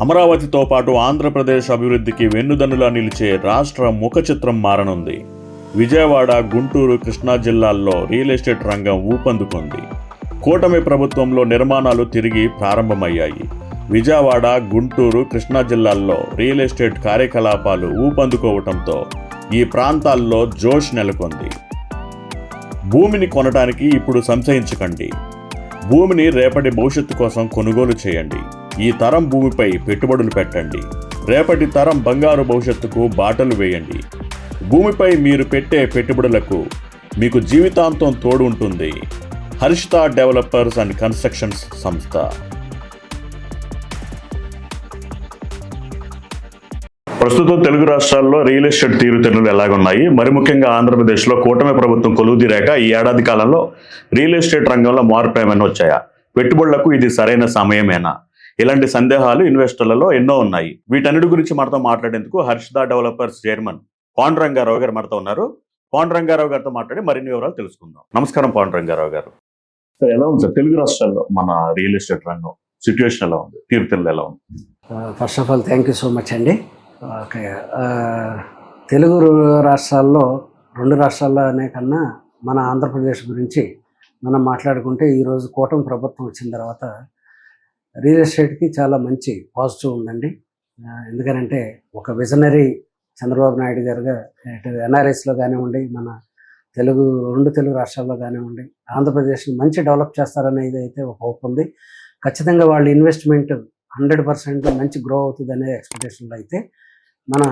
అమరావతితో పాటు ఆంధ్రప్రదేశ్ అభివృద్ధికి వెన్నుదన్నులా నిలిచే రాష్ట్ర ముఖ చిత్రం మారనుంది. విజయవాడ గుంటూరు కృష్ణా జిల్లాల్లో రియల్ ఎస్టేట్ రంగం ఊపందుకుంది. కూటమి ప్రభుత్వంలో నిర్మాణాలు తిరిగి ప్రారంభమయ్యాయి. విజయవాడ గుంటూరు కృష్ణా జిల్లాల్లో రియల్ ఎస్టేట్ కార్యకలాపాలు ఊపందుకోవటంతో ఈ ప్రాంతాల్లో జోష్ నెలకొంది. భూమిని కొనడానికి ఇప్పుడు సంశయించకండి. భూమిని రేపటి భవిష్యత్తు కోసం కొనుగోలు చేయండి. ఈ తరం భూమిపై పెట్టుబడులు పెట్టండి. రేపటి తరం బంగారు భవిష్యత్తుకు బాటలు వేయండి. భూమిపై మీరు పెట్టే పెట్టుబడులకు మీకు జీవితాంతం తోడు ఉంటుంది. హర్షిత డెవలపర్స్ అండ్ కన్స్ట్రక్షన్స్ సంస్థ. ప్రస్తుతం తెలుగు రాష్ట్రాల్లో రియల్ ఎస్టేట్ తీరుతెన్నులు ఎలాగున్నాయి? మరి ముఖ్యంగా ఆంధ్రప్రదేశ్లో కూటమి ప్రభుత్వం కొలువుదీరాక ఈ ఏడాది కాలంలో రియల్ ఎస్టేట్ రంగంలో మార్పు ఏమైనా వచ్చాయా? పెట్టుబడులకు ఇది సరైన సమయమేనా? ఇలాంటి సందేహాలు ఇన్వెస్టర్లలో ఎన్నో ఉన్నాయి. వీటన్నిటి గురించి మనతో మాట్లాడేందుకు హర్షిత డెవలపర్స్ చైర్మన్ పాండ్ రంగారావు గారు మనతో ఉన్నారు. పాండ్ రంగారావు గారితో మాట్లాడి మరిన్ని వివరాలు తెలుసుకుందాం. నమస్కారం పాండ్ రంగారావు గారు. సార్ ఎలా ఉంది సార్? తెలుగు రాష్ట్రాల్లో మన రియల్ ఎస్టేట్ రంగం సిచ్యువేషన్ ఎలా ఉంది? తీరుతెన్నులు ఎలా ఉంది? First of all thank you so much అండి. ఓకే తెలుగు రాష్ట్రాల్లో రెండు రాష్ట్రాల్లోనే కన్నా మన ఆంధ్రప్రదేశ్ గురించి మనం మాట్లాడుకుంటే ఈరోజు కూటమి ప్రభుత్వం వచ్చిన తర్వాత రియల్ ఎస్టేట్కి చాలా మంచి పాజిటివ్ ఉందండి. ఎందుకనంటే ఒక విజనరీ చంద్రబాబు నాయుడు గారుగా ఎన్ఆర్ఎస్లో కానివ్వండి మన తెలుగు రెండు తెలుగు రాష్ట్రాల్లో కానివ్వండి ఆంధ్రప్రదేశ్ని మంచి డెవలప్ చేస్తారనేది అయితే ఒక హోప్ ఉంది. ఖచ్చితంగా వాళ్ళ ఇన్వెస్ట్మెంట్ హండ్రెడ్ పర్సెంట్ మంచి గ్రో అవుతుంది అనే ఎక్స్పెక్టేషన్లో అయితే మన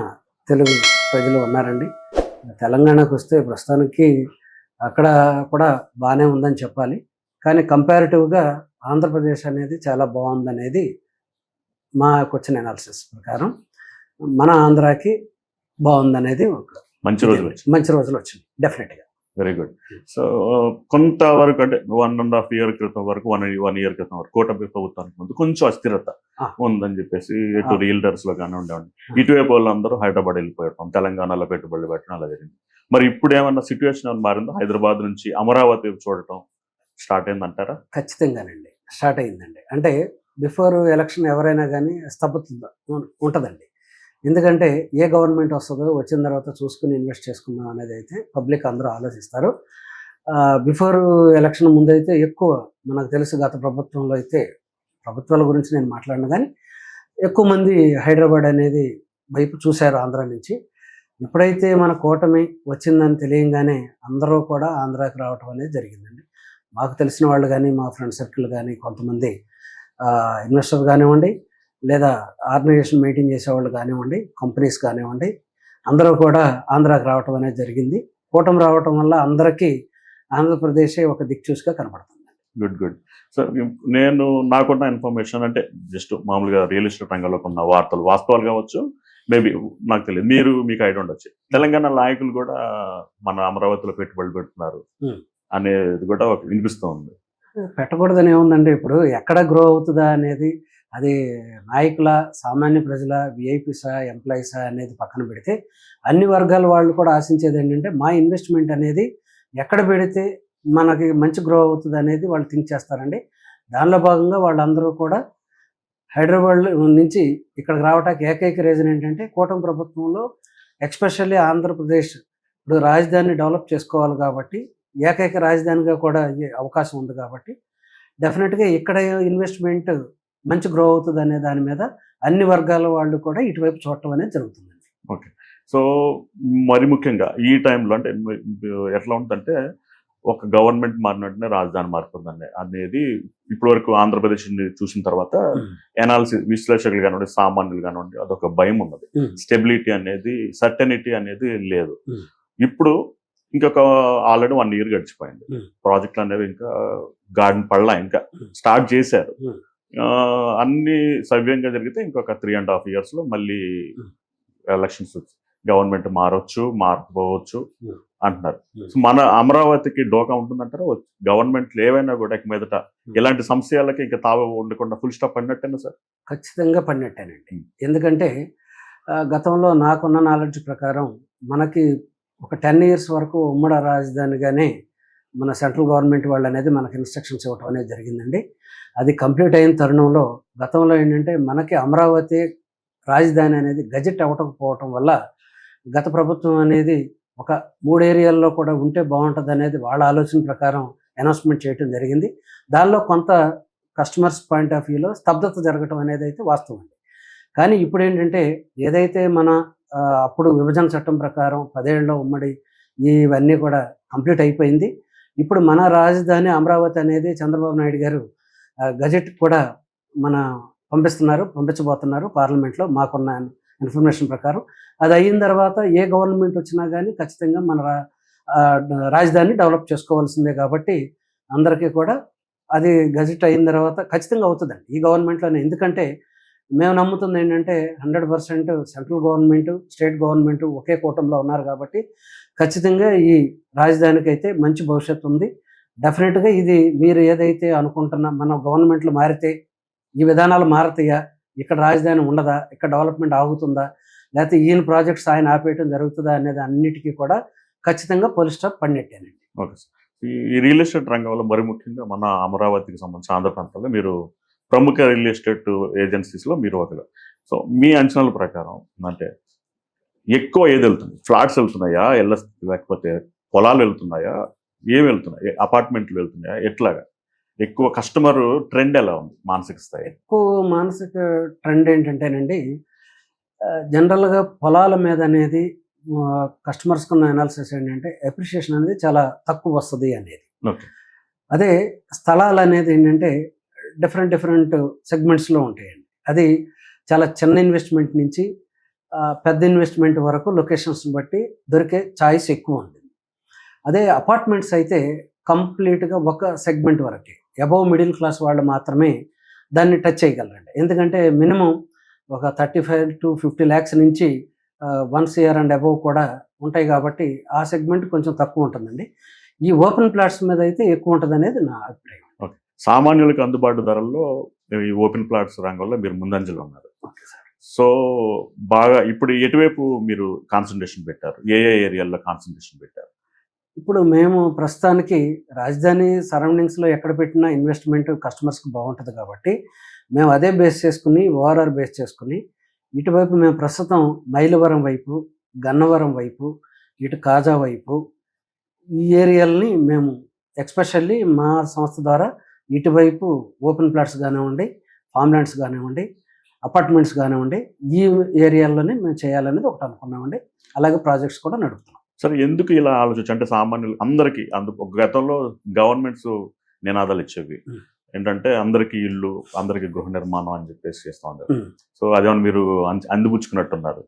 తెలుగు ప్రజలు ఉన్నారండి. తెలంగాణకు వస్తే ప్రస్తుతానికి అక్కడ కూడా బాగానే ఉందని చెప్పాలి. కానీ కంపారిటివ్గా ఆంధ్రప్రదేశ్ అనేది చాలా బాగుందనేది మా వచ్చిన అనాలిసిస్ ప్రకారం. మన ఆంధ్రాకి బాగుందనేది ఒక మంచి రోజులు మంచి రోజులు వచ్చింది డెఫినెట్గా వెరీ గుడ్ సో కొంతవరకు అంటే వన్ అండ్ హాఫ్ ఇయర్ క్రితం వరకు వన్ వన్ ఇయర్ క్రితం వరకు కూటమి ప్రభుత్వానికి ముందు కొంచెం అస్థిరత. ఉందని చెప్పేసి ఇటు ఆ. రియల్టర్స్లో కానీ ఉండేవాడి ఇటువైపు వాళ్ళందరూ హైదరాబాద్ వెళ్ళిపోయటం తెలంగాణలో పెట్టుబడులు పెట్టడం అలా జరిగింది. మరి ఇప్పుడు ఏమన్నా సిచ్యువేషన్ మారిందో? హైదరాబాద్ నుంచి అమరావతి చూడటం స్టార్ట్ అయిందంటారా? ఖచ్చితంగానండి. స్టార్ట్ అయిందండి. అంటే బిఫోర్ ఎలక్షన్ ఎవరైనా కానీ స్తబ్దత ఉంటుందండి. ఎందుకంటే ఏ గవర్నమెంట్ వస్తుందో వచ్చిన తర్వాత చూసుకుని ఇన్వెస్ట్ చేసుకుందాం అనేది అయితే పబ్లిక్ అందరూ ఆలోచిస్తారు. బిఫోర్ ఎలక్షన్ ముందైతే ఎక్కువ మనకు తెలుసు గత ప్రభుత్వంలో అయితే ప్రభుత్వాల గురించి నేను మాట్లాడిన కానీ ఎక్కువ మంది హైదరాబాద్ అనేది వైపు చూశారు ఆంధ్ర నుంచి. ఎప్పుడైతే మన కూటమి వచ్చిందని తెలియంగానే అందరూ కూడా ఆంధ్రాకి రావటం అనేది జరిగింది మాకు తెలిసిన వాళ్ళు కానీ మా ఫ్రెండ్ సర్కిల్ కానీ కొంతమంది ఇన్వెస్టర్ కానివ్వండి లేదా ఆర్గనైజేషన్ మెయింటైన్ చేసేవాళ్ళు కానివ్వండి కంపెనీస్ కానివ్వండి అందరూ కూడా ఆంధ్రాకి రావటం అనేది జరిగింది. కూటమి రావటం వల్ల అందరికీ ఆంధ్రప్రదేశే ఒక దిక్చూసిగా కనబడుతుంది. Good good. సో నేను నాకున్న ఇన్ఫర్మేషన్ అంటే జస్ట్ మామూలుగా రియల్ ఎస్టేట్ రంగంలో ఉన్న వార్తలు వాస్తవాలు కావచ్చు మేబీ నాకు తెలియదు. మీరు మీకు ఐడియా ఉండొచ్చు. తెలంగాణ నాయకులు కూడా మన అమరావతిలో పెట్టుబడులు పెడుతున్నారు. అనేది కూడా ఒక వినిపిస్తోంది. పెట్టకూడదని ఏముందండి ఇప్పుడు ఎక్కడ గ్రో అవుతుందా అనేది అది నాయకుల సామాన్య ప్రజల విఐపీసా ఎంప్లాయీసా అనేది పక్కన పెడితే అన్ని వర్గాల వాళ్ళు కూడా ఆశించేది ఏంటంటే మా ఇన్వెస్ట్మెంట్ అనేది ఎక్కడ పెడితే మనకి మంచి గ్రో అవుతుంది అనేది వాళ్ళు థింక్ చేస్తారండి. దానిలో భాగంగా వాళ్ళందరూ కూడా హైదరాబాద్ నుంచి ఇక్కడికి రావడానికి ఏకైక రీజన్ ఏంటంటే కూటమి ప్రభుత్వంలో ఎక్స్పెషల్లీ ఆంధ్రప్రదేశ్ ఇప్పుడు రాజధాని డెవలప్ చేసుకోవాలి కాబట్టి ఏకైక రాజధానిగా కూడా అయ్యే అవకాశం ఉంది కాబట్టి డెఫినెట్గా ఇక్కడ ఇన్వెస్ట్మెంట్ మంచి గ్రో అవుతుంది అనే దాని మీద అన్ని వర్గాల వాళ్ళు కూడా ఇటువైపు చూడటం అనేది జరుగుతుందండి. సో మరి ముఖ్యంగా ఈ టైంలో అంటే ఎట్లా ఉంటుందంటే ఒక గవర్నమెంట్ మారిన వెంటనే రాజధాని మారుతుందండి అనేది ఇప్పటివరకు ఆంధ్రప్రదేశ్ చూసిన తర్వాత ఎనాలిసిస్ విశ్లేషకులు కానివ్వండి సామాన్యులు కానివ్వండి అదొక భయం ఉన్నది. Hmm. స్టెబిలిటీ అనేది సర్టనిటీ అనేది లేదు. Hmm. ఇప్పుడు ఇంకొక ఆల్రెడీ వన్ ఇయర్ గడిచిపోయింది Hmm. ప్రాజెక్టులు అనేవి ఇంకా గార్డెన్ పడలా ఇంకా Hmm. స్టార్ట్ చేశారు Hmm. అన్ని సవ్యంగా జరిగితే ఇంకొక త్రీ అండ్ హాఫ్ ఇయర్స్లో మళ్ళీ. ఎలక్షన్స్ గవర్నమెంట్ మారొచ్చు మారకపోవచ్చు. అంటున్నారు. సో మన అమరావతికి డోకా ఉంటుందంటారా గవర్నమెంట్లు ఏవైనా కూడా ఇక మీదట ఇలాంటి సమస్యలకి ఇంకా తావ ఉండకుండా ఫుల్ స్టాప్ పడినట్టేనా సార్ ఖచ్చితంగా పడినట్టేనండి. ఎందుకంటే గతంలో నాకున్న నాలెడ్జ్ ప్రకారం మనకి ఒక టెన్ ఇయర్స్ వరకు ఉమ్మడి రాజధానిగానే మన సెంట్రల్ గవర్నమెంట్ వాళ్ళు అనేది మనకి ఇన్స్ట్రక్షన్స్ ఇవ్వటం అనేది జరిగిందండి. అది కంప్లీట్ అయిన తరుణంలో గతంలో ఏంటంటే మనకి అమరావతి రాజధాని అనేది గజెట్ అవ్వకపోవటం వల్ల గత ప్రభుత్వం అనేది ఒక మూడు ఏరియాల్లో కూడా ఉంటే బాగుంటుంది అనేది వాళ్ళ ఆలోచన ప్రకారం అనౌన్స్మెంట్ చేయడం జరిగింది. దానిలో కొంత కస్టమర్స్ పాయింట్ ఆఫ్ వ్యూలో స్తబ్దత జరగటం అనేది అయితే వాస్తవం అండి. కానీ ఇప్పుడు ఏంటంటే ఏదైతే మన అప్పుడు విభజన చట్టం ప్రకారం పదేళ్ళలో ఉమ్మడి ఇవన్నీ కూడా కంప్లీట్ అయిపోయింది. ఇప్పుడు మన రాజధాని అమరావతి అనేది చంద్రబాబు నాయుడు గారు గజెట్ కూడా మన పంపిస్తున్నారు పంపించబోతున్నారు పార్లమెంట్లో మాకున్న ఇన్ఫర్మేషన్ ప్రకారం. అది అయిన తర్వాత ఏ గవర్నమెంట్ వచ్చినా కానీ ఖచ్చితంగా మన రా- డెవలప్ చేసుకోవాల్సిందే కాబట్టి అందరికీ కూడా అది గజెట్ అయిన తర్వాత ఖచ్చితంగా అవుతుందండి. ఈ గవర్నమెంట్లోనే. ఎందుకంటే మేము నమ్ముతుంది ఏంటంటే hundred percent central government state government ఒకే కూటమిలో ఉన్నారు కాబట్టి ఖచ్చితంగా ఈ రాజధానికి అయితే మంచి భవిష్యత్తు ఉంది. డెఫినెట్గా ఇది మీరు ఏదైతే అనుకుంటున్నా మన గవర్నమెంట్లు మారితే ఈ విధానాలు మారతాయా? ఇక్కడ రాజధాని ఉండదా? ఇక్కడ డెవలప్మెంట్ ఆగుతుందా? లేకపోతే ఈయన ప్రాజెక్ట్స్ ఆయన ఆపేయటం జరుగుతుందా అనేది అన్నిటికీ కూడా ఖచ్చితంగా పోలీస్ స్టాప్ పడినట్టేనండి. Okay sir. ఈ- రియల్ ఎస్టేట్ రంగంలో మరి ముఖ్యంగా మన అమరావతికి సంబంధించి ఆంధ్ర ప్రాంతంలో మీరు ప్రముఖ రియల్ ఎస్టేట్ ఏజెన్సీస్లో మీరు ఒకరు. సో మీ అంచనాల ప్రకారం అంటే ఎక్కువ ఏది వెళ్తుంది? ఫ్లాట్స్ వెళ్తున్నాయా? ఎల్ల లేకపోతే పొలాలు వెళ్తున్నాయా? ఏమి వెళ్తున్నాయి? అపార్ట్మెంట్లు వెళ్తున్నాయా? ఎట్లాగా? ఎక్కువ కస్టమర్ ట్రెండ్ ఎలా ఉంది? మానసిక స్థాయి. ఎక్కువ మానసిక ట్రెండ్ ఏంటంటేనండి జనరల్గా పొలాల మీద అనేది కస్టమర్స్కి ఉన్న అనాలిసిస్ ఏంటంటే అప్రిషియేషన్ అనేది చాలా తక్కువ వస్తుంది అనేది. అదే స్థలాలు అనేది ఏంటంటే డిఫరెంట్ డిఫరెంట్ సెగ్మెంట్స్లో ఉంటాయండి. అది చాలా చిన్న ఇన్వెస్ట్మెంట్ నుంచి పెద్ద ఇన్వెస్ట్మెంట్ వరకు లొకేషన్స్ని బట్టి దొరికే చాయిస్ ఎక్కువ ఉంది అదే అపార్ట్మెంట్స్ అయితే కంప్లీట్గా ఒక సెగ్మెంట్ వరకే. అబవ్ మిడిల్ క్లాస్ వాళ్ళు మాత్రమే దాన్ని టచ్ చేయగలరండి. ఎందుకంటే మినిమం ఒక thirty five to fifty lakhs నుంచి వన్ ఇయర్ అండ్ అబవ్ కూడా ఉంటాయి కాబట్టి ఆ సెగ్మెంట్ కొంచెం తక్కువ ఉంటుందండి. ఈ ఓపెన్ ప్లాట్స్ మీద అయితే ఎక్కువ ఉంటుంది అనేది నా అభిప్రాయం. సామాన్యులకు అందుబాటు ధరల్లో ఈ ఓపెన్ ప్లాట్స్ రంగంలో మీరు ముందంజలో ఉన్నారు. సో బాగా ఇప్పుడు ఎటువైపు మీరు కాన్సన్ట్రేషన్ పెట్టారు? ఏ ఏ ఏరియాల్లో కాన్సన్ట్రేషన్ పెట్టారు? ఇప్పుడు మేము ప్రస్తుతానికి రాజధాని సరౌండింగ్స్లో ఎక్కడ పెట్టినా ఇన్వెస్ట్మెంట్ కస్టమర్స్కి బాగుంటుంది కాబట్టి మేము అదే బేస్ చేసుకుని ఓఆర్ఆర్ బేస్ చేసుకుని ఇటువైపు మేము ప్రస్తుతం మైలవరం వైపు గన్నవరం వైపు ఇటు కాజా వైపు ఈ ఏరియాలని మేము ఎక్స్పెషల్లీ మా సంస్థ ద్వారా ఇటువైపు ఓపెన్ ప్లాట్స్ కానివ్వండి ఫామ్ ల్యాండ్స్ కానివ్వండి అపార్ట్మెంట్స్ కానివ్వండి ఈ ఏరియాల్లోనే మేము చేయాలనేది ఒకటి అనుకున్నామండి. అలాగే ప్రాజెక్ట్స్ కూడా నడుపుతున్నాం. సరే ఎందుకు ఇలా ఆలోచించు అంటే సామాన్యులు అందరికీ అందు ఒక గతంలో గవర్నమెంట్స్ నినాదాలు ఇచ్చేవి. ఏంటంటే అందరికీ ఇల్లు అందరికీ గృహ నిర్మాణం అని చెప్పేసి చేస్తూ ఉంటారు Hmm. సో అదేమన్నా మీరు అంది- అందిపుచ్చుకున్నట్టున్నారు.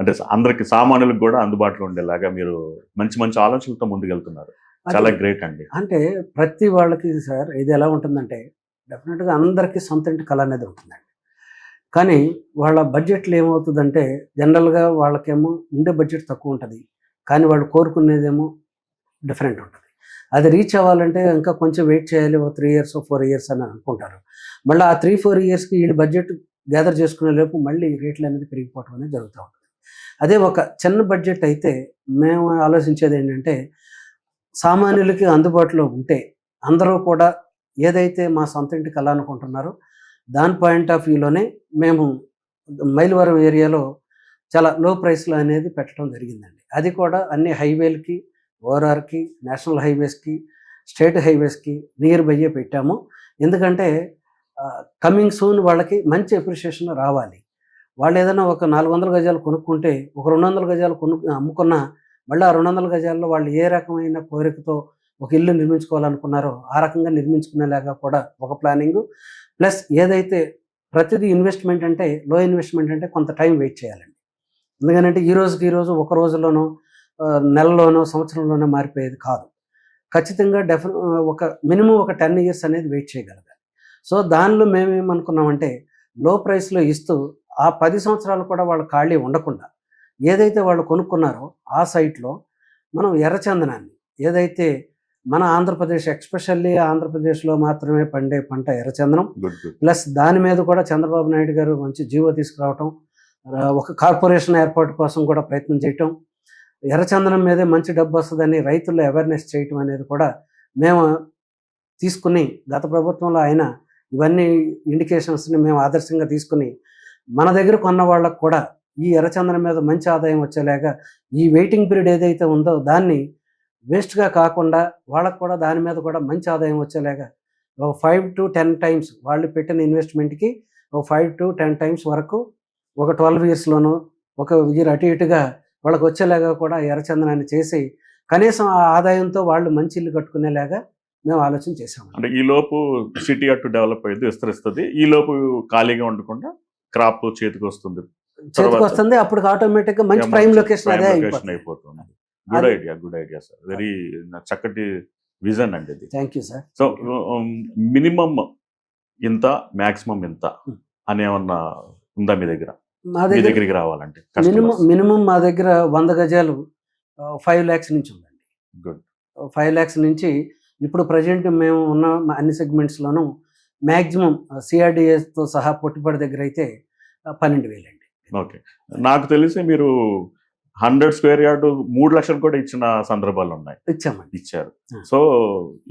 అంటే అందరికి సామాన్యులకు కూడా అందుబాటులో ఉండేలాగా మీరు మంచి మంచి ఆలోచనలతో ముందుకెళ్తున్నారు. చాలా గ్రేట్ అండి. అంటే ప్రతి వాళ్ళకి సార్ ఇది ఎలా ఉంటుందంటే డెఫినెట్గా అందరికీ సొంత ఇంటి కళ అనేది ఉంటుందండి. కానీ వాళ్ళ బడ్జెట్లు ఏమవుతుందంటే జనరల్గా వాళ్ళకేమో ఉండే బడ్జెట్ తక్కువ ఉంటుంది. కానీ వాళ్ళు కోరుకునేదేమో డిఫరెంట్ ఉంటుంది. అది రీచ్ అవ్వాలంటే ఇంకా కొంచెం వెయిట్ చేయాలి ఒక త్రీ ఇయర్స్ ఫోర్ ఇయర్స్ అని అనుకుంటారు. మళ్ళీ ఆ త్రీ ఫోర్ ఇయర్స్కి వీళ్ళు బడ్జెట్ గ్యాదర్ చేసుకునే లోపు మళ్ళీ రేట్లు అనేది పెరిగిపోవడం అనేది జరుగుతూ ఉంటుంది. అదే ఒక చిన్న బడ్జెట్ అయితే మేము ఆలోచించేది ఏంటంటే సామాన్యులకి అందుబాటులో ఉంటే అందరూ కూడా ఏదైతే మా సొంత ఇంటి కళ అనుకుంటున్నారో దాని పాయింట్ ఆఫ్ వ్యూలోనే మేము మైలవరం ఏరియాలో చాలా లో ప్రైస్లో అనేది పెట్టడం జరిగిందండి. అది కూడా అన్ని హైవేలకి ఓఆర్ఆర్కి నేషనల్ హైవేస్కి స్టేట్ హైవేస్కి నియర్ బయ్యే పెట్టాము. ఎందుకంటే కమింగ్ సూన్ వాళ్ళకి మంచి అప్రిషియేషన్ రావాలి. వాళ్ళు ఏదైనా ఒక నాలుగు వందల గజాలు కొనుక్కుంటే ఒక రెండు వందల గజాలు కొను అమ్ముకున్నా మళ్ళీ ఆ రెండు వందల గజాల్లో వాళ్ళు ఏ రకమైన కోరికతో ఒక ఇల్లు నిర్మించుకోవాలనుకున్నారో ఆ రకంగా నిర్మించుకునేలాగా కూడా ఒక ప్లానింగ్. ప్లస్ ఏదైతే ప్రతిదీ ఇన్వెస్ట్మెంట్ అంటే లో ఇన్వెస్ట్మెంట్ అంటే కొంత టైం వెయిట్ చేయాలండి. ఎందుకంటే ఈ రోజుకి ఈ రోజు ఒక రోజులోనో నెలలోనో సంవత్సరంలోనో మారిపోయేది కాదు. ఖచ్చితంగా డెఫి ఒక మినిమం ఒక టెన్ ఇయర్స్ అనేది వెయిట్ చేయగలగాలి. సో దానిలో మేమేమనుకున్నామంటే లో ప్రైస్లో ఇస్తూ ఆ పది సంవత్సరాలు కూడా వాళ్ళు ఖాళీ ఉండకుండా ఏదైతే వాళ్ళు కొనుక్కున్నారో ఆ సైట్లో మనం ఎర్రచందనాన్ని ఏదైతే మన ఆంధ్రప్రదేశ్ ఎక్స్పెషల్లీ ఆంధ్రప్రదేశ్లో మాత్రమే పండే పంట ఎర్రచందనం ప్లస్ దాని మీద కూడా చంద్రబాబు నాయుడు గారు మంచి జీవో తీసుకురావటం ఒక కార్పొరేషన్ ఏర్పాటు కోసం కూడా ప్రయత్నం చేయటం ఎర్రచందనం మీదే మంచి డబ్బు వస్తుందని రైతుల్లో అవేర్నెస్ చేయటం అనేది కూడా మేము తీసుకుని గత ప్రభుత్వంలో ఆయన ఇవన్నీ ఇండికేషన్స్ని మేము ఆదర్శంగా తీసుకుని మన దగ్గర కొన్న వాళ్ళకు కూడా ఈ ఎర్రచందనం మీద మంచి ఆదాయం వచ్చేలాగా ఈ వెయిటింగ్ పీరియడ్ ఏదైతే ఉందో దాన్ని వేస్ట్గా కాకుండా వాళ్ళకు కూడా దాని మీద కూడా మంచి ఆదాయం వచ్చేలాగా ఒక ఫైవ్ టు టెన్ టైమ్స్ వాళ్ళు పెట్టిన ఇన్వెస్ట్మెంట్కి ఒక ఫైవ్ టు టెన్ టైమ్స్ వరకు ఒక ట్వెల్వ్ ఇయర్స్లోనూ ఒక ఇయర్ అటు ఇటుగా వాళ్ళకి వచ్చేలాగా కూడా ఎర్రచందనాన్ని చేసి కనీసం ఆ ఆదాయంతో వాళ్ళు మంచి ఇల్లు కట్టుకునేలాగా మేము ఆలోచన చేసాము అంటే ఈ లోపు సిటీ అటు డెవలప్ అయ్యింది విస్తరిస్తుంది ఈ లోపు ఖాళీగా ఉండకుండా క్రాప్ చేతికి వస్తుంది. చేతికి వస్తుంది అప్పుడు ఆటోమేటిక్గా మంచి ప్రైమ్ లొకేషన్ అదే అయిపోతుంది. Good idea good idea sir very చక్కటి విజన్ అండి ఇది. Thank you sir so minimum ఇంత మాక్సిమం ఇంత Hmm. అని ఏమన్నా ఉందా మీ దగ్గర? మా మీ దగ్గర దగ్గరికి రావాలంటే మినిమం మినిమం మా దగ్గర వంద గజాలు ఫైవ్ ల్యాక్స్ నుంచి ఉందండి. గుడ్ ఫైవ్ ల్యాక్స్ నుంచి ఇప్పుడు ప్రజెంట్ మేము ఉన్న అన్ని సెగ్మెంట్స్లోనూ మ్యాక్సిమం సిఆర్డిఎస్తో సహా పొట్టుబడి దగ్గర అయితే పన్నెండు వేలండి. ఓకే. నాకు తెలిసి మీరు హండ్రెడ్ స్క్వేర్ యార్డ్ మూడు లక్షలు కూడా ఇచ్చిన సందర్భాలు ఉన్నాయి. ఇచ్చామండి. ఇచ్చారు. సో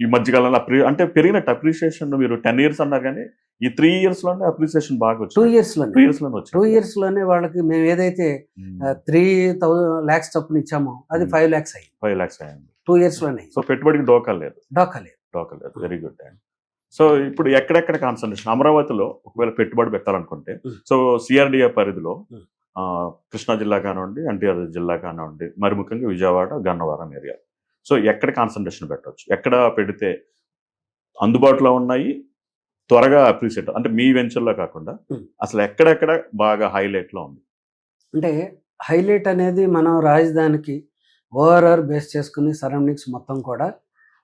ఈ మధ్యకాలంలో అంటే పెరిగినట్టు అప్రిషియేషన్ మీరు టెన్ ఇయర్స్ అన్నారు కానీ ఈ త్రీ ఇయర్స్లోనే అప్రిసియేషన్ బాగా టూ వచ్చింది. ఇయర్స్లోనే టూ ఇయర్స్లోనే టూ వచ్చింది ఇయర్స్లోనే వాళ్ళకి మేము ఏదైతే త్రీ థౌజండ్ ల్యాక్స్ చొప్పున ఇచ్చామో అది. ఫైవ్ ల్యాక్స్ అయ్యింది ఫైవ్ లాక్స్ అయ్యింది టూ ఇయర్స్లోనే సో పెట్టుబడికి డోకా లేదు. డోకా లేదు. డోకా లేదు. వెరీ గుడ్ అండ్ సో ఇప్పుడు ఎక్కడెక్కడ కాన్సన్ట్రేషన్ అమరావతిలో ఒకవేళ పెట్టుబడి పెట్టాలనుకుంటే. సో సిఆర్డిఏ పరిధిలో కృష్ణా జిల్లా కానివ్వండి ఎన్టీఆర్ జిల్లా కానివ్వండి మరి ముఖ్యంగా విజయవాడ గన్నవరం ఏరియా. సో ఎక్కడ కాన్సన్ట్రేషన్ పెట్టవచ్చు ఎక్కడ పెడితే అందుబాటులో ఉన్నాయి? త్వరగా అప్రిషియేట్ అంటే మీ వెంచర్లో కాకుండా. అసలు ఎక్కడెక్కడ బాగా హైలైట్లో ఉంది? అంటే హైలైట్ అనేది మనం రాజధానికి ఓఆర్ఆర్ బేస్ చేసుకుని సరౌండింగ్స్ మొత్తం కూడా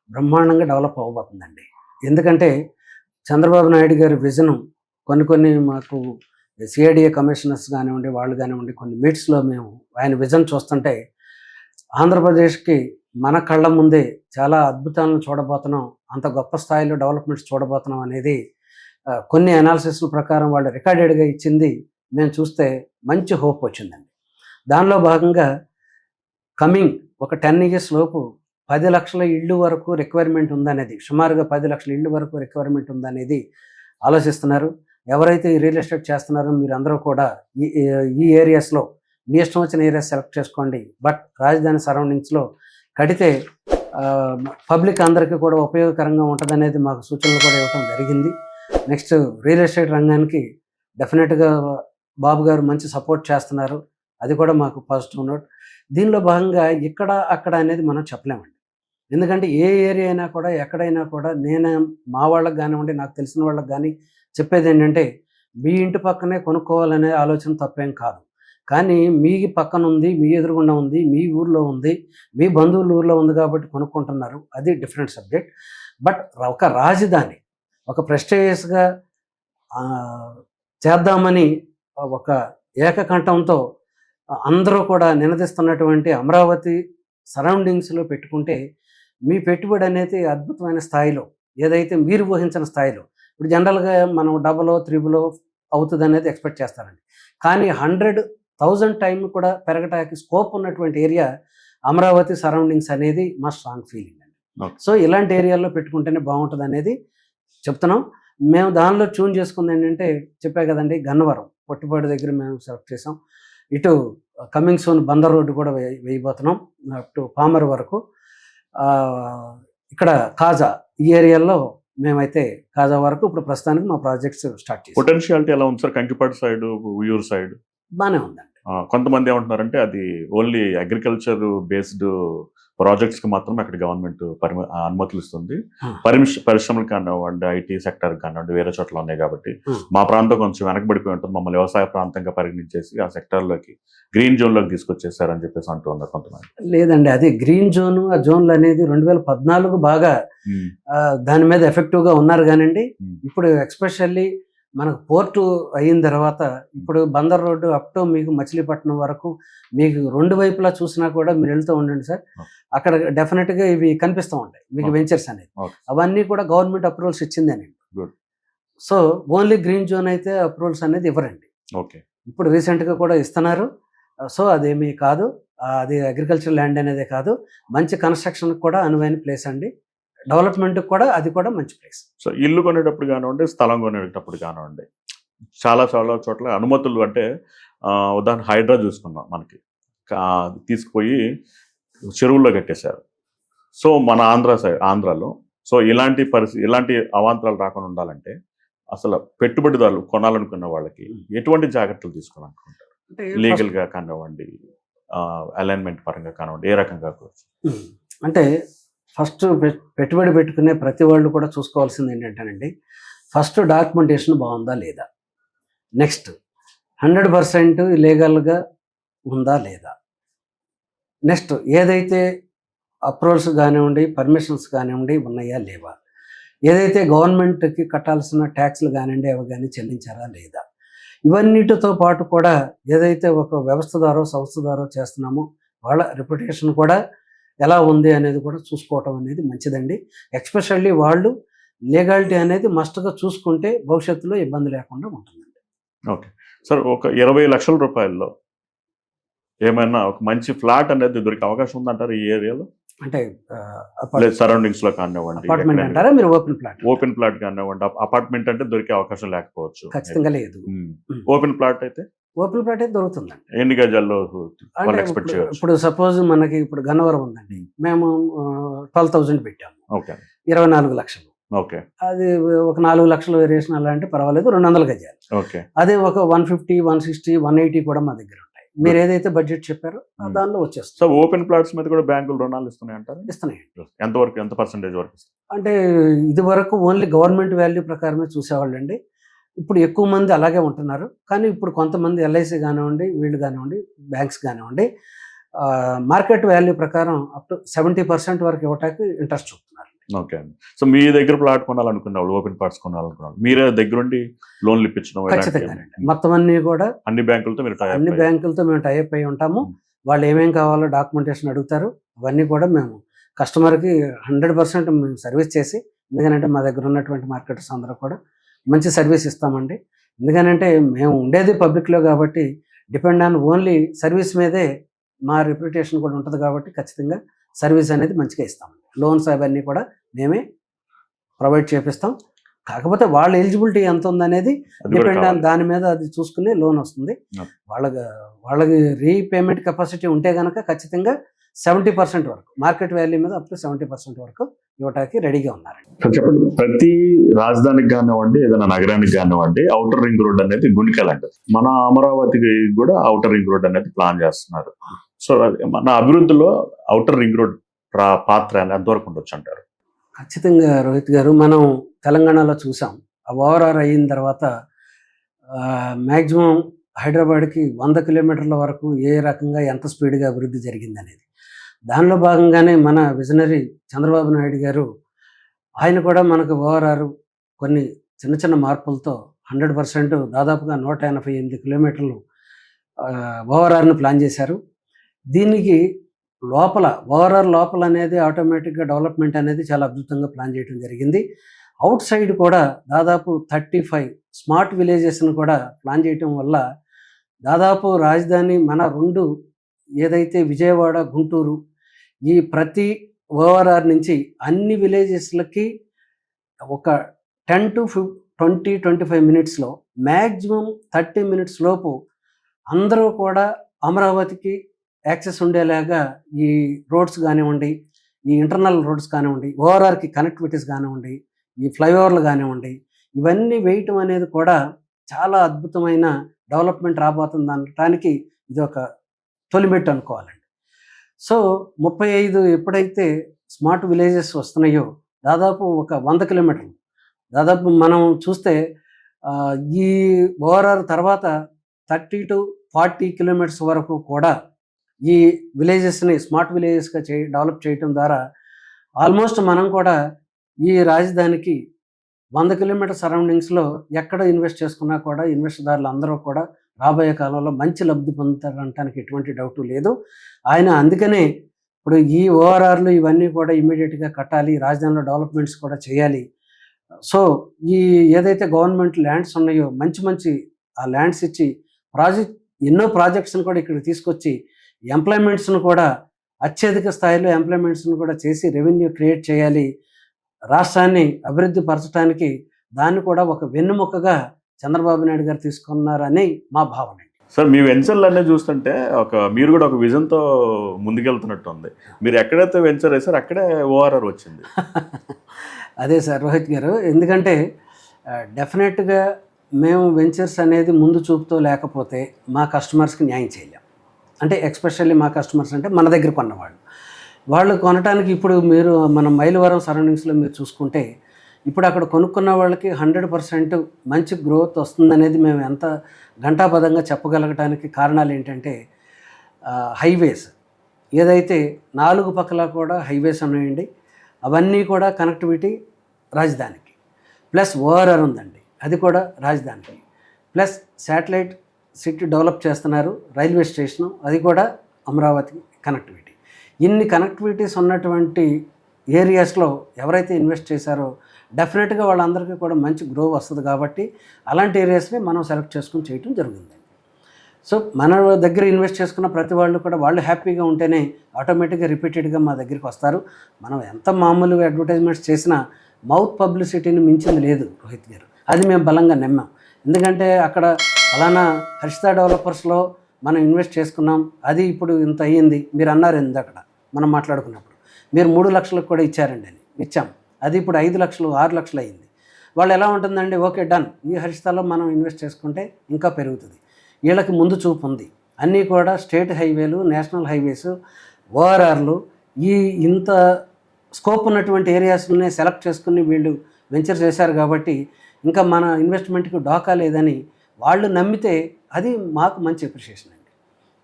బ్రహ్మాండంగా డెవలప్ అవ్వబోతుందండి. ఎందుకంటే చంద్రబాబు నాయుడు గారి విజనం కొన్ని కొన్ని మాకు సిఐడిఏ కమిషనర్స్ కానివ్వండి వాళ్ళు కానివ్వండి కొన్ని మీట్స్లో మేము ఆయన విజన్ చూస్తుంటే ఆంధ్రప్రదేశ్కి మన కళ్ళ ముందే చాలా అద్భుతాలను చూడబోతున్నాం అంత గొప్ప స్థాయిలో డెవలప్మెంట్స్ చూడబోతున్నాం అనేది కొన్ని అనాలిసిస్ల ప్రకారం వాళ్ళు రికార్డెడ్గా ఇచ్చింది మేము చూస్తే మంచి హోప్ వచ్చిందండి. దానిలో భాగంగా కమింగ్ ఒక టెన్ ఇయర్స్ లోపు పది లక్షల ఇళ్ళు వరకు రిక్వైర్మెంట్ ఉందనేది సుమారుగా పది లక్షల ఇళ్ళు వరకు రిక్వైర్మెంట్ ఉందనేది ఆలోచిస్తున్నారు. ఎవరైతే ఈ రియల్ ఎస్టేట్ చేస్తున్నారో మీరు అందరూ కూడా ఈ ఈ ఏరియాస్లో మీ ఇష్టం వచ్చిన ఏరియాస్ సెలెక్ట్ చేసుకోండి. బట్ రాజధాని సరౌండింగ్స్లో కడితే పబ్లిక్ అందరికీ కూడా ఉపయోగకరంగా ఉంటుందనేది మాకు సూచనలు కూడా ఇవ్వడం జరిగింది. నెక్స్ట్ రియల్ ఎస్టేట్ రంగానికి డెఫినెట్గా బాబు గారు మంచి సపోర్ట్ చేస్తున్నారు. అది కూడా మాకు పాజిటివ్ నోట్ దీనిలో భాగంగా ఇక్కడ అక్కడ అనేది మనం చెప్పలేమండి. ఎందుకంటే ఏ ఏరియా అయినా కూడా ఎక్కడైనా కూడా నేను మా వాళ్ళకి కానివ్వండి నాకు తెలిసిన వాళ్ళకి కానీ చెప్పేది ఏంటంటే మీ ఇంటి పక్కనే కొనుక్కోవాలనే ఆలోచన తప్పేం కాదు. కానీ మీ పక్కన ఉంది మీ ఎదురుగుండా ఉంది మీ ఊర్లో ఉంది మీ బంధువుల ఊర్లో ఉంది కాబట్టి కొనుక్కుంటున్నారు. అది డిఫరెంట్ సబ్జెక్ట్. బట్ ఒక రాజధాని ఒక ప్రెస్టేజియస్గా చేద్దామని ఒక ఏకకంఠంతో అందరూ కూడా నినదిస్తున్నటువంటి అమరావతి సరౌండింగ్స్లో పెట్టుకుంటే మీ పెట్టుబడి అనేది అద్భుతమైన స్థాయిలో ఏదైతే మీరు ఊహించిన స్థాయిలో ఇప్పుడు జనరల్గా మనం డబలో త్రిబులో అవుతుంది అనేది ఎక్స్పెక్ట్ చేస్తారండి. కానీ హండ్రెడ్ థౌజండ్ టైం కూడా పెరగటానికి స్కోప్ ఉన్నటువంటి ఏరియా అమరావతి సరౌండింగ్స్ అనేది మా స్ట్రాంగ్ ఫీలింగ్ అండి. సో ఇలాంటి ఏరియాల్లో పెట్టుకుంటేనే బాగుంటుంది అనేది చెప్తున్నాం. మేము దానిలో చూన్ చేసుకుంది ఏంటంటే చెప్పా కదండి గన్నవరం పొట్టుపాడు దగ్గర మేము సెలెక్ట్ చేసాం. ఇటు కమింగ్ సూన్ బందర్ రోడ్డు కూడా వేయబోతున్నాం. అటు పామర్ వరకు. ఇక్కడ కాజా ఈ ఏరియాలో మేమైతే కాజా వరకు ఇప్పుడు ప్రస్తుతానికి మా ప్రాజెక్ట్స్ స్టార్ట్ చేసాం. పొటెన్షియాలిటీ ఎలా ఉంది sir? Kankipadu side Vuyyuru side బాగానే ఉందండి. కొంతమంది ఏమంటున్నారంటే అది ఓన్లీ అగ్రికల్చర్ బేస్డ్ ప్రాజెక్ట్స్కి మాత్రమే అక్కడ గవర్నమెంట్ పరిమి అనుమతులు ఇస్తుంది. పరిమిష పరిశ్రమలు కానివ్వండి ఐటీ సెక్టర్ కానివ్వండి వేరే చోట్ల ఉన్నాయి కాబట్టి. మా ప్రాంతం కొంచెం వెనకబడిపోయి ఉంటుంది మమ్మల్ని వ్యవసాయ ప్రాంతంగా పరిగణించేసి ఆ సెక్టర్లోకి గ్రీన్ జోన్లోకి తీసుకొచ్చేసారని చెప్పేసి అంటూ ఉన్నారు కొంతమంది లేదండి అది గ్రీన్ జోన్ ఆ జోన్లు అనేది రెండు వేల పద్నాలుగు బాగా దాని మీద ఎఫెక్టివ్గా ఉన్నారు Hmm. ఇప్పుడు ఎక్స్పెషల్లీ మనకు పోర్టు అయిన తర్వాత ఇప్పుడు బందర్ రోడ్డు అప్ టు మీకు మచిలీపట్నం వరకు మీకు రెండు వైపులా చూసినా కూడా మీరు వెళ్తూ ఉండండి సార్. అక్కడ డెఫినెట్గా ఇవి కనిపిస్తూ ఉంటాయి. మీకు. వెంచర్స్ అనేది. Okay. అవన్నీ కూడా గవర్నమెంట్ అప్రూవల్స్ ఇచ్చిందేనండి Good. So only green zone అయితే అప్రూవల్స్ అనేది ఇవ్వరండి. ఓకే. ఇప్పుడు రీసెంట్గా కూడా ఇస్తున్నారు. సో అదేమీ కాదు. అది అగ్రికల్చర్ ల్యాండ్ అనేదే కాదు. మంచి కన్స్ట్రక్షన్ కూడా అనువైన ప్లేస్ అండి. డెవలప్మెంట్కి కూడా అది కూడా మంచి ప్లేస్. సో ఇల్లు కొనేటప్పుడు కానివ్వండి స్థలం కొనేటప్పుడు కానివ్వండి చాలా చాలా చోట్ల అనుమతులు అంటే ఉదాహరణ హైడ్రా చూసుకున్నాం మనకి. తీసుకుపోయి చెరువుల్లో కట్టేశారు. సో మన ఆంధ్ర సైడ్ ఆంధ్రాలో సో ఇలాంటి పరిస్థితి ఇలాంటి అవాంతరాలు రాకుండా ఉండాలంటే అసలు పెట్టుబడిదారులు కొనాలనుకున్న వాళ్ళకి ఎటువంటి జాగ్రత్తలు తీసుకోవాలనుకుంటారు? అంటే లీగల్గా కానివ్వండి అలైన్మెంట్ పరంగా కానివ్వండి ఏ రకంగా. అంటే ఫస్ట్ పె- పెట్టుబడి పెట్టుకునే ప్రతి వాళ్ళు కూడా చూసుకోవాల్సింది ఏంటంటేనండి ఫస్ట్ డాక్యుమెంటేషన్ బాగుందా లేదా? నెక్స్ట్ హండ్రెడ్ పర్సెంట్ లీగల్గా ఉందా లేదా? నెక్స్ట్ ఏదైతే అప్రూవల్స్ కానివ్వండి పర్మిషన్స్ కానివ్వండి ఉన్నాయా లేవా? ఏదైతే గవర్నమెంట్కి కట్టాల్సిన ట్యాక్స్లు కానివ్వండి అవి కానీ చెల్లించారా లేదా? ఇవన్నిటితో పాటు కూడా ఏదైతే ఒక వ్యవస్థదారో సంస్థదారో చేస్తున్నామో వాళ్ళ రెప్యుటేషన్ కూడా ఎలా ఉంది అనేది కూడా చూసుకోవటం అనేది మంచిదండి. ఎక్స్పెషల్లీ వాళ్ళు లీగాలిటీ అనేది మస్ట్గా చూసుకుంటే భవిష్యత్తులో ఇబ్బంది లేకుండా ఉంటుందండి. ఓకే. సార్ ఒక ఇరవై లక్షల రూపాయల్లో ఏమైనా ఒక మంచి ఫ్లాట్ అనేది దొరికే అవకాశం ఉందంటారు ఈ ఏరియాలో? అంటే సరౌండింగ్స్లో కానివ్వండి అపార్ట్మెంట్ అంటారా? మీరు ఓపెన్ ప్లాట్ ఓపెన్ ప్లాట్ కానివ్వండి అపార్ట్మెంట్ అంటే దొరికే అవకాశం లేకపోవచ్చు. ఖచ్చితంగా లేదు. ఓపెన్ ప్లాట్ అయితే? ఓపెన్ ప్లాట్ అయితే దొరుకుతుందండి. ఎన్ని గజాల్లో ఇప్పుడు- సపోజ్ మనకి ఇప్పుడు గన్నవరం ఉందండి. మేము. ట్వెల్వ్ థౌజండ్ పెట్టాము. ఓకే. ఇరవై నాలుగు లక్షలు. ఓకే. అది ఒక నాలుగు లక్షల వేరియేషన్ అలా అంటే పర్వాలేదు రెండు వందల గజాలు. ఓకే. అదే ఒక one fifty one sixty one eighty కూడా మా దగ్గర ఉంటాయి. మీరు ఏదైతే బడ్జెట్ చెప్పారో. దానిలో వచ్చేస్తుంది సో ఓపెన్ ప్లాట్స్ మీద కూడా బ్యాంకులు రుణాలు ఇస్తున్నాయి అంటారు ఇస్తున్నాయి ఎంత వరకు ఎంత పర్సెంటేజ్ వరకు అంటే ఇది వరకు ఓన్లీ గవర్నమెంట్ వాల్యూ ప్రకారమే చూసేవాళ్ళండి. ఇప్పుడు ఎక్కువ మంది అలాగే ఉంటున్నారు. కానీ ఇప్పుడు కొంతమంది ఎల్ఐసి కానివ్వండి వీళ్ళు కానివ్వండి బ్యాంక్స్ కానివ్వండి మార్కెట్ వాల్యూ ప్రకారం అప్ టు సెవెంటీ పర్సెంట్ వరకు ఇవ్వటానికి ఇంట్రెస్ట్ చూపుతున్నారు. ఓకే అండి. సో మీ దగ్గర ప్లాట్ కొనాలనుకున్న వాళ్ళు ఓపెన్ ప్లాట్స్ కొనాలనుకున్న వాళ్ళు మీరే దగ్గరుండి లోన్లు ఇప్పించడం ఖచ్చితంగా మొత్తం అన్ని కూడా అన్ని బ్యాంకులతో మీరు అన్ని. బ్యాంకులతో మేము టైప్ అయి ఉంటాము. వాళ్ళు ఏమేం కావాలో డాక్యుమెంటేషన్ అడుగుతారు. అవన్నీ కూడా మేము కస్టమర్కి హండ్రెడ్ పర్సెంట్ మేము సర్వీస్ చేసి ఎందుకంటే మా దగ్గర ఉన్నటువంటి మార్కెటర్స్ అందరూ కూడా మంచి సర్వీస్ ఇస్తామండి ఎందుకనంటే మేము ఉండేది పబ్లిక్లో కాబట్టి డిపెండ్ ఆన్ ఓన్లీ సర్వీస్ మీదే మా రిప్యుటేషన్ కూడా ఉంటుంది కాబట్టి ఖచ్చితంగా సర్వీస్ అనేది మంచిగా ఇస్తాం లోన్స్ అవన్నీ కూడా మేమే ప్రొవైడ్ చేపిస్తాం కాకపోతే వాళ్ళ ఎలిజిబిలిటీ ఎంత ఉందనేది డిపెండ్ ఆన్. దాని మీద అది చూసుకుని లోన్ వస్తుంది. వాళ్ళకి వాళ్ళకి రీపేమెంట్ కెపాసిటీ ఉంటే కనుక ఖచ్చితంగా సెవెంటీ పర్సెంట్ వరకు మార్కెట్ వాల్యూ మీద అప్ టు సెవెంటీ పర్సెంట్ వరకు ఇవ్వటానికి రెడీగా ఉన్నారు సార్ చెప్పండి. ప్రతి రాజధానికి కానివ్వండి ఏదైనా నగరానికి కానివ్వండి అవుటర్ రింగ్ రోడ్ అనేది గుణికల్ అంటారు మన అమరావతికి కూడా అవుటర్ రింగ్ రోడ్ అనేది ప్లాన్ చేస్తున్నారు. సో మన అభివృద్ధిలో అవుటర్ రింగ్ రోడ్ పాత్ర అనేది ఎంతవరకు ఉండొచ్చు అంటారు. ఖచ్చితంగా రోహిత్ గారు మనం తెలంగాణలో చూసాం. ఓవరాల్ అయిన తర్వాత మ్యాక్సిమం హైదరాబాద్కి వంద కిలోమీటర్ల వరకు ఏ రకంగా ఎంత స్పీడ్గా అభివృద్ధి జరిగింది అనేది దానిలో భాగంగానే మన విజనరీ చంద్రబాబు నాయుడు గారు ఆయన కూడా మనకు ఓఆర్ఆర్ కొన్ని చిన్న చిన్న మార్పులతో హండ్రెడ్ పర్సెంట్ దాదాపుగా నూట ఎనభై ఎనిమిది కిలోమీటర్లు ఓఆర్ఆర్ను ప్లాన్ చేశారు. దీనికి లోపల ఓఆర్ఆర్ లోపల అనేది ఆటోమేటిక్గా డెవలప్మెంట్ అనేది చాలా అద్భుతంగా ప్లాన్ చేయడం జరిగింది. అవుట్ సైడ్ కూడా దాదాపు థర్టీ ఫైవ్ స్మార్ట్ విలేజెస్ను కూడా ప్లాన్ చేయటం వల్ల దాదాపు రాజధాని మన రెండు ఏదైతే విజయవాడ గుంటూరు ఈ ప్రతి ఓఆర్ఆర్ నుంచి అన్ని విలేజెస్లకి ఒక ten to fif twenty twenty five మినిట్స్లో మ్యాక్సిమం థర్టీ మినిట్స్ లోపు అందరూ కూడా అమరావతికి యాక్సెస్ ఉండేలాగా ఈ రోడ్స్ కానివ్వండి ఈ ఇంటర్నల్ రోడ్స్ కానివ్వండి ఓఆర్ఆర్కి కనెక్టివిటీస్ కానివ్వండి ఈ ఫ్లైఓవర్లు కానివ్వండి ఇవన్నీ వేయటం అనేది కూడా చాలా అద్భుతమైన డెవలప్మెంట్ రాబోతుంది అనటానికి ఇది ఒక తొలిమెట్టు అనుకోవాలండి. సో ముప్పై ఐదు ఎప్పుడైతే స్మార్ట్ విలేజెస్ వస్తున్నాయో దాదాపు ఒక వంద కిలోమీటర్లు. దాదాపు మనం చూస్తే ఈ ఓవరాల్ తర్వాత థర్టీ టు ఫార్టీ కిలోమీటర్స్ వరకు కూడా ఈ విలేజెస్ని స్మార్ట్ విలేజెస్గా చే డెవలప్ చేయటం ద్వారా ఆల్మోస్ట్ మనం కూడా ఈ రాజధానికి వంద కిలోమీటర్ సరౌండింగ్స్లో ఎక్కడ ఇన్వెస్ట్ చేసుకున్నా కూడా ఇన్వెస్టర్దారులు అందరూ కూడా రాబోయే కాలంలో మంచి లబ్ధి పొందుతారనటానికి ఎటువంటి డౌట్ లేదు. ఆయన అందుకనే ఇప్పుడు ఈ ఓఆర్ఆర్లు ఇవన్నీ కూడా ఇమీడియట్గా కట్టాలి రాజధానిలో డెవలప్మెంట్స్ కూడా చేయాలి. సో ఈ ఏదైతే గవర్నమెంట్ ల్యాండ్స్ ఉన్నాయో మంచి మంచి ఆ ల్యాండ్స్ ఇచ్చి ప్రాజెక్ట్ ఎన్నో ప్రాజెక్ట్స్ని కూడా ఇక్కడ తీసుకొచ్చి ఎంప్లాయ్మెంట్స్ను కూడా అత్యధిక స్థాయిలో ఎంప్లాయ్మెంట్స్ను కూడా చేసి రెవెన్యూ క్రియేట్ చేయాలి. రాష్ట్రాన్ని అభివృద్ధి పరచడానికి దాన్ని కూడా ఒక వెన్నుముకగా చంద్రబాబు నాయుడు గారు తీసుకున్నారని మా భావన సార్ మీ వెంచర్లు అన్నీ చూస్తుంటే ఒక మీరు కూడా ఒక విజన్తో ముందుకెళ్తున్నట్టు ఉంది మీరు ఎక్కడైతే వెంచర్ వేసారో అక్కడే ఓఆర్ఆర్ వచ్చింది. అదే సార్ రోహిత్ గారు. ఎందుకంటే డెఫినెట్గా మేము వెంచర్స్ అనేది ముందు చూపుతో లేకపోతే మా కస్టమర్స్కి న్యాయం చేయలేం. అంటే ఎక్స్పెషల్లీ మా కస్టమర్స్ అంటే మన దగ్గర కొన్నవాళ్ళు. వాళ్ళు కొనడానికి ఇప్పుడు మీరు మన మైలవరం సరౌండింగ్స్లో మీరు చూసుకుంటే ఇప్పుడు అక్కడ కొనుక్కున్న వాళ్ళకి హండ్రెడ్ పర్సెంట్ మంచి గ్రోత్ వస్తుందనేది మేము ఎంత ఘంటాపదంగా చెప్పగలగటానికి కారణాలు ఏంటంటే హైవేస్. ఏదైతే నాలుగు పక్కల కూడా హైవేస్ ఉన్నాయండి అవన్నీ కూడా కనెక్టివిటీ రాజధానికి. ప్లస్ ఓఆర్ఆర్ ఉందండి అది కూడా రాజధానికి. ప్లస్ శాటిలైట్ సిటీ డెవలప్ చేస్తున్నారు రైల్వే స్టేషను అది కూడా అమరావతి కనెక్టివిటీ. ఇన్ని కనెక్టివిటీస్ ఉన్నటువంటి ఏరియాస్లో ఎవరైతే ఇన్వెస్ట్ చేశారో డెఫినెట్గా వాళ్ళందరికీ కూడా మంచి గ్రో వస్తుంది కాబట్టి అలాంటి ఏరియాస్ని మనం సెలెక్ట్ చేసుకుని చేయటం జరిగింది సో మన దగ్గర ఇన్వెస్ట్ చేసుకున్న ప్రతి వాళ్ళు కూడా వాళ్ళు హ్యాపీగా ఉంటేనే ఆటోమేటిక్గా రిపీటెడ్గా మా దగ్గరికి వస్తారు. మనం ఎంత మామూలు అడ్వర్టైజ్మెంట్స్ చేసినా మౌత్ పబ్లిసిటీని మించింది లేదు రోహిత్ గారు. అది మేము బలంగా నమ్మాం. ఎందుకంటే అక్కడ అలానా హర్షిత డెవలపర్స్లో మనం ఇన్వెస్ట్ చేసుకున్నాం. అది ఇప్పుడు ఇంత అయ్యింది. మీరు అన్నారు ఇందక్కడ మనం మాట్లాడుకున్నప్పుడు. మీరు మూడు లక్షలకు కూడా ఇచ్చారండి అని. ఇచ్చాం. అది ఇప్పుడు ఐదు లక్షలు ఆరు లక్షలు అయింది. వాళ్ళు ఎలా ఉంటుందండి? Okay done. ఈ హరిస్తాలో మనం ఇన్వెస్ట్ చేసుకుంటే ఇంకా పెరుగుతుంది. వీళ్ళకి ముందు చూపు ఉంది. అన్నీ కూడా స్టేట్ హైవేలు నేషనల్ హైవేస్ ఓఆర్ఆర్లు ఈ ఇంత స్కోప్ ఉన్నటువంటి ఏరియాస్లోనే సెలెక్ట్ చేసుకుని వీళ్ళు వెంచర్ చేశారు కాబట్టి ఇంకా మన ఇన్వెస్ట్మెంట్కి డోకా లేదని వాళ్ళు నమ్మితే అది మాకు మంచి అప్రిషియేషన్ అండి.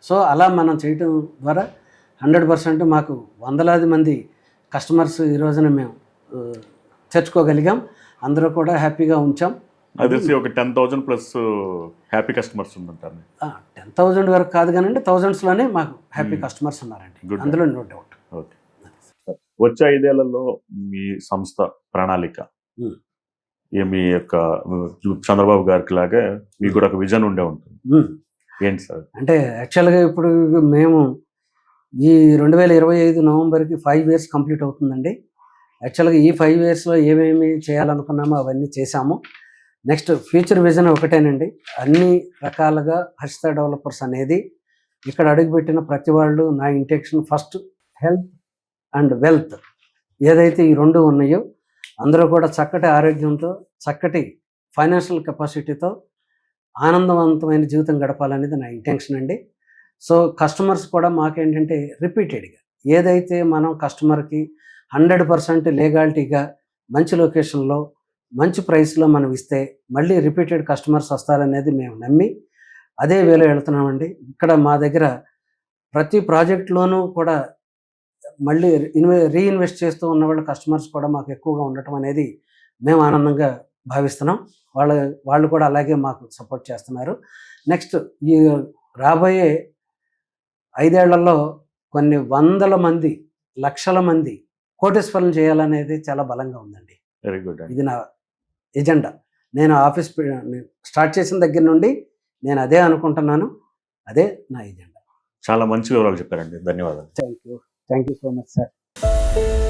సో అలా మనం చేయటం ద్వారా హండ్రెడ్ పర్సెంట్ మాకు వందలాది మంది కస్టమర్స్ ఈ రోజున మేము తెచ్చుకోగలిగాం. అందరూ కూడా హ్యాపీగా ఉంచాం. అది ఒక ten thousand plus happy customers ఉందంటారు. టెన్ థౌజండ్ వరకు కాదు కానండి థౌజండ్స్లోనే మాకు హ్యాపీ Hmm. కస్టమర్స్ ఉన్నారండి. Good. అందులో నో డౌట్ ఓకే వచ్చే ఐదేళ్ళలో మీ సంస్థ ప్రణాళిక. Hmm. మీ యొక్క చంద్రబాబు గారికి లాగా మీకు కూడా ఒక విజన్ ఉండే ఉంటుంది. ఏంటి సార్? అంటే యాక్చువల్గా ఇప్పుడు మేము ఈ రెండు వేల ఇరవై ఐదు నవంబర్కి ఫైవ్ ఇయర్స్ కంప్లీట్ అవుతుందండి. యాక్చువల్గా ఈ ఫైవ్ ఇయర్స్లో ఏమేమి చేయాలనుకున్నామో అవన్నీ చేశాము. నెక్స్ట్ ఫ్యూచర్ విజన్ ఒకటేనండి. అన్ని రకాలుగా హర్షిత డెవలపర్స్ అనేది ఇక్కడ అడుగుపెట్టిన ప్రతి వాళ్ళు నా intention first health and wealth ఏదైతే ఈ రెండు ఉన్నాయో అందరూ కూడా చక్కటి ఆరోగ్యంతో చక్కటి ఫైనాన్షియల్ కెపాసిటీతో ఆనందవంతమైన జీవితం గడపాలనేది నా ఇంటెన్షన్ అండి. సో కస్టమర్స్ కూడా మాకేంటంటే రిపీటెడ్గా ఏదైతే మనం కస్టమర్కి హండ్రెడ్ పర్సెంట్ లీగాలిటీగా మంచి లొకేషన్లో మంచి ప్రైస్లో మనం ఇస్తే మళ్ళీ రిపీటెడ్ కస్టమర్స్ వస్తారనేది మేము నమ్మి అదే వేలో వెళ్తున్నామండి. ఇక్కడ మా దగ్గర ప్రతి ప్రాజెక్ట్లోనూ కూడా మళ్ళీ ఇన్వె రీఇన్వెస్ట్ చేస్తూ ఉన్న వాళ్ళ కస్టమర్స్ కూడా మాకు ఎక్కువగా ఉండటం అనేది మేము ఆనందంగా భావిస్తున్నాం. వాళ్ళ వాళ్ళు కూడా అలాగే మాకు సపోర్ట్ చేస్తున్నారు. నెక్స్ట్ ఈ రాబోయే ఐదేళ్ళలో కొన్ని వందల మంది లక్షల మంది కోటేశ్వరం చేయాలనేది చాలా బలంగా ఉందండి. వెరీ గుడ్ ఇది నా ఎజెండా. నేను ఆఫీస్ స్టార్ట్ చేసిన దగ్గర నుండి నేను అదే అనుకుంటున్నాను. అదే నా ఎజెండా. చాలా మంచి వివరాలు చెప్పారండి. ధన్యవాదాలు. Thank you thank you so much sir.